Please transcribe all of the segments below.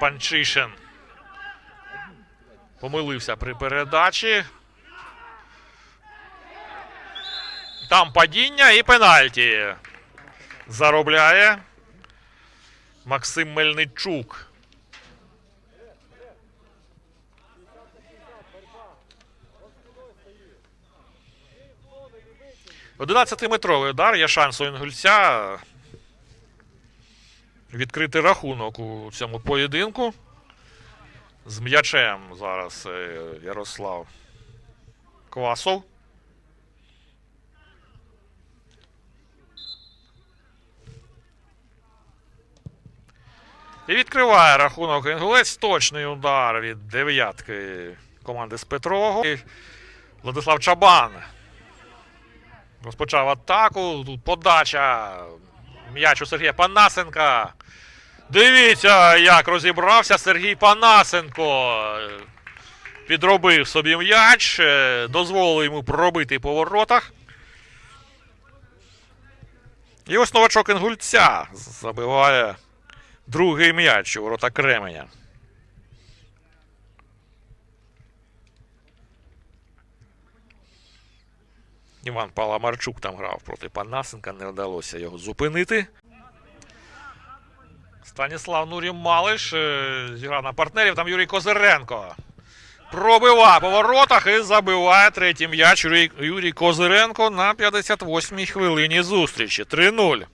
Панчишин помилився при передачі. Там падіння і пенальті. Заробляє Максим Мельничук. Одинадцятиметровий удар. Є шанс у інгульця відкрити рахунок у цьому поєдинку. З м'ячем зараз е, Ярослав Квасов. І відкриває рахунок інгулець. Точний удар від дев'ятки команди з Петрого. Владислав Чабан розпочав атаку. Тут подача. М'яч у Сергія Панасенка. Дивіться, як розібрався Сергій Панасенко. Підробив собі м'яч, е, дозволив йому пробити по воротах. І ось новачок Інгульця забиває другий м'яч у ворота Кременя. Іван Паламарчук там грав проти Панасенка, не вдалося його зупинити. Станіслав Нурі Малиш е, зіграв на партнерів. Там Юрій Козиренко. Пробиває по воротах і забиває третій м'яч Юрій Козиренко на 58-й хвилині зустрічі. 3-0.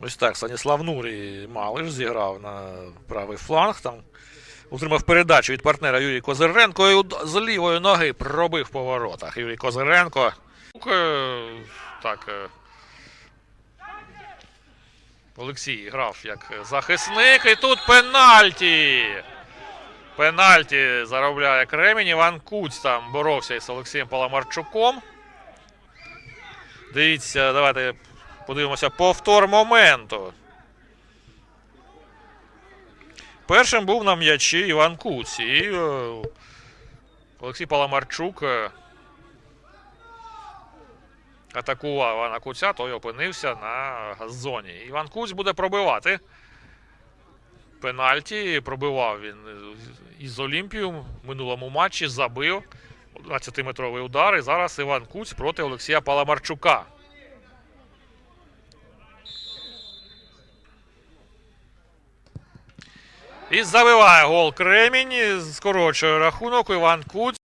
Ось так, Станіслав Нурій Малиш зіграв на правий фланг. Там Утримав передачу від партнера Юрій Козиренко і з лівої ноги пробив по воротах. Юрій Козиренко. Е, Так. е, Олексій грав як захисник. І тут пенальті. Пенальті заробляє Кремінь. Іван Куць там боровся із Олексієм Паламарчуком. Дивіться, давайте подивимося повтор моменту. Першим був на м'ячі Іван Куць. І е, Олексій Паламарчук е, атакував Івана Куця, той опинився на газоні. Іван Куць буде пробивати. Пенальті пробивав він із Олімпію в минулому матчі, забив 11-метровий удар. І зараз Іван Куць проти Олексія Паламарчука. І забиває гол Кремінь. Скорочує рахунок. Іван Куць